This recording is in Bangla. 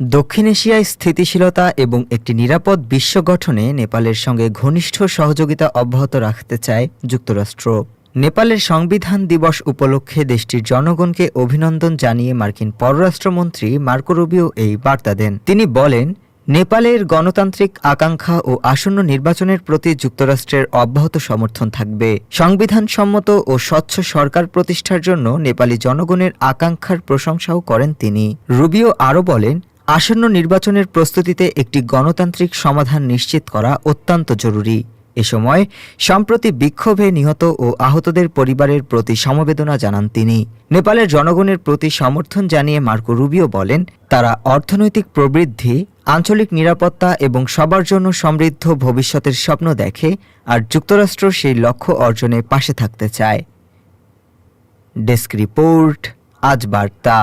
দক্ষিণ এশিয়ায় স্থিতিশীলতা এবং একটি নিরাপদ বিশ্ব গঠনে নেপালের সঙ্গে ঘনিষ্ঠ সহযোগিতা অব্যাহত রাখতে চায় যুক্তরাষ্ট্র। নেপালের সংবিধান দিবস উপলক্ষে দেশটির জনগণকে অভিনন্দন জানিয়ে মার্কিন পররাষ্ট্রমন্ত্রী মার্কো রুবিও এই বার্তা দেন। তিনি বলেন, নেপালের গণতান্ত্রিক আকাঙ্ক্ষা ও আসন্ন নির্বাচনের প্রতি যুক্তরাষ্ট্রের অব্যাহত সমর্থন থাকবে। সংবিধানসম্মত ও স্বচ্ছ সরকার প্রতিষ্ঠার জন্য নেপালি জনগণের আকাঙ্ক্ষার প্রশংসাও করেন তিনি। রুবিও আরও বলেন আসন্ন নির্বাচনের প্রস্তুতিতে একটি গণতান্ত্রিক সমাধান নিশ্চিত করা অত্যন্ত জরুরি। এ সময় সম্প্রতি বিক্ষোভে নিহত ও আহতদের পরিবারের প্রতি সমবেদনা জানান তিনি। নেপালের জনগণের প্রতি সমর্থন জানিয়ে মার্কো রুবিও বলেন, তারা অর্থনৈতিক প্রবৃদ্ধি, আঞ্চলিক নিরাপত্তা এবং সবার জন্য সমৃদ্ধ ভবিষ্যতের স্বপ্ন দেখে আর যুক্তরাষ্ট্র সেই লক্ষ্য অর্জনে পাশে থাকতে চায়। ডেস্ক রিপোর্ট, আজ বার্তা।